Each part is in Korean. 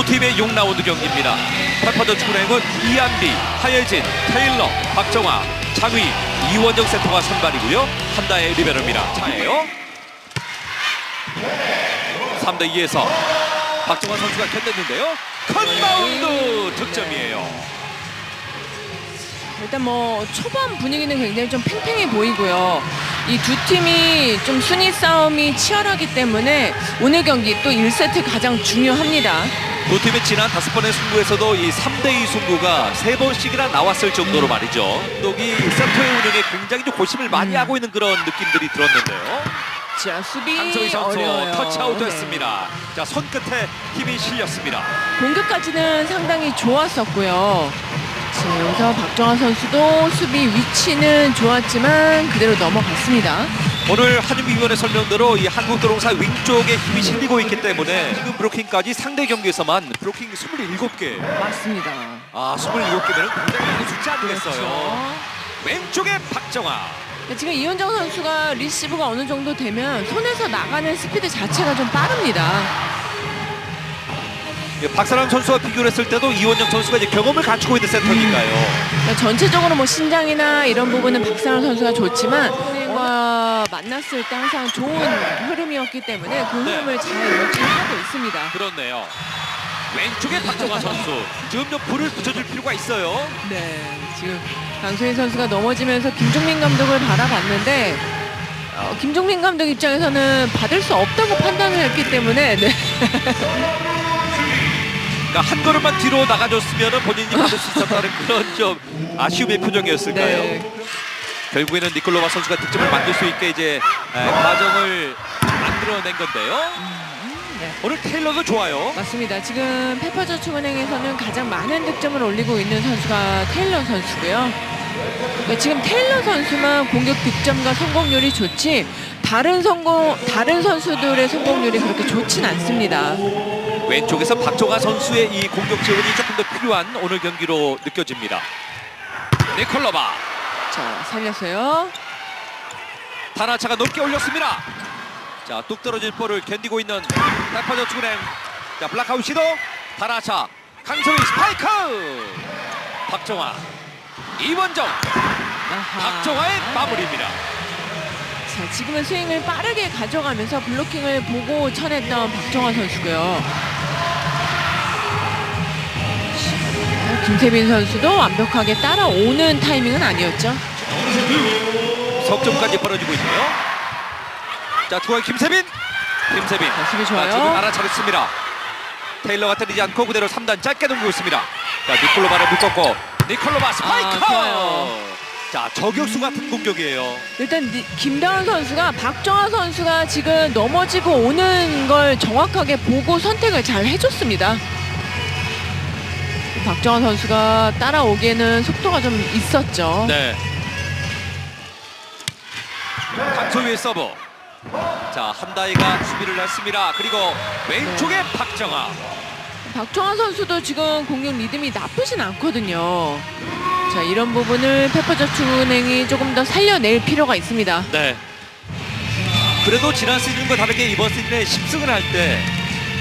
두 팀의 6라운드 경기입니다. 페퍼저 축구랭은 이한비, 하예진, 테일러, 박정아, 장휘, 이원정 센터가 선발이고요. 한다의 리베로입니다. 차예요. 3대 2에서 박정아 선수가 견뎠는데요. 컨바운드 득점이에요. 일단 뭐 초반 분위기는 굉장히 좀 팽팽해 보이고요. 이 두 팀이 좀 순위 싸움이 치열하기 때문에 오늘 경기 또 1세트 가장 중요합니다. 두 팀의 지난 다섯 번의 승부에서도 이 3대2 승부가 세 번씩이나 나왔을 정도로 말이죠. 감독이 센터의 운영에 굉장히 좀 고심을 많이 음. 하고 있는 그런 느낌들이 들었는데요. 자 수비 강소희 선수 어려워요. 터치아웃 네. 됐습니다. 자, 손끝에 힘이 실렸습니다. 공격까지는 상당히 좋았었고요. 자, 여기서 박정아 선수도 수비 위치는 좋았지만 그대로 넘어갔습니다. 오늘 한윤미 위원의 설명대로 이 한국도롱사 윙쪽에 힘이 실리고 있기 때문에 지금 브로킹까지 상대 경기에서만 브로킹 27개. 맞습니다. 아, 27개면 굉장히 많은 숫자 아니겠어요. 그렇죠. 왼쪽에 박정아. 네, 지금 이현정 선수가 리시브가 어느 정도 되면 손에서 나가는 스피드 자체가 좀 빠릅니다. 예, 박사람 선수와 비교를 했을 때도 이원영 선수가 이제 경험을 갖추고 있는 센터니까요. 그러니까 전체적으로 뭐 신장이나 이런 부분은 박상현 선수가 좋지만 과 만났을 때 항상 좋은 흐름이었기 때문에 그 네. 흐름을 잘 유지하고 있습니다. 그렇네요. 왼쪽에 박정아 선수. 지금 좀 불을 붙여줄 필요가 있어요. 네, 지금 강소희 선수가 넘어지면서 김종민 감독을 바라봤는데 어, 김종민 감독 입장에서는 받을 수 없다고 판단을 했기 때문에 네. 그러니까 한 걸음만 뒤로 나가줬으면 본인이 받을 수 있었다는 그런 좀 아쉬움의 표정이었을까요? 네. 결국에는 니콜로바 선수가 득점을 만들 수 있게 이제 에, 과정을 만들어낸 건데요. 네. 오늘 테일러도 좋아요. 맞습니다. 지금 페퍼저축은행에서는 가장 많은 득점을 올리고 있는 선수가 테일러 선수고요. 그러니까 지금 테일러 선수만 공격 득점과 성공률이 좋지 다른 성공 다른 선수들의 성공률이 그렇게 좋진 않습니다. 왼쪽에서 박정아 선수의 이 공격 지원이 조금 더 필요한 오늘 경기로 느껴집니다. 니콜로바 자 살렸어요. 단하차가 높게 올렸습니다. 자, 뚝 떨어진 볼을 견디고 있는 페퍼저 축구랭. 자, 블락아웃 시도. 단하차. 강소희 스파이크. 박정아. 이원정. 아하. 박정아의 마무리입니다. 자 지금은 스윙을 빠르게 가져가면서 블로킹을 보고 쳐냈던 박정환 선수고요. 자, 김세빈 선수도 완벽하게 따라오는 타이밍은 아니었죠. 석점까지 벌어지고 있네요. 자, 투원 김세빈. 김세빈. 자, 수비 자, 좋아요. 지금 알아차렸습니다. 테일러가 때리지 않고 그대로 3단 짧게 넘기고 있습니다. 자, 니콜로바를 묶었고 니콜로바 스파이크. 아. 자, 저격수 같은 공격이에요. 일단 니- 김다운 선수가 박정환 선수가 지금 넘어지고 오는 걸 정확하게 보고 선택을 잘 해줬습니다. 박정환 선수가 따라오기에는 속도가 좀 있었죠. 네. 강소희의 서브. 자, 한다이가 수비를 했습니다. 그리고 왼쪽에 네. 박정아. 박정환 선수도 지금 공격 리듬이 나쁘진 않거든요. 자 이런 부분을 페퍼저축은행이 조금 더 살려낼 필요가 있습니다. 네. 그래도 지난 시즌과 다르게 이번 시즌에 10승을 할 때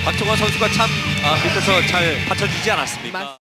박정아 선수가 참 아, 밑에서 잘 받쳐주지 않았습니까? 맞-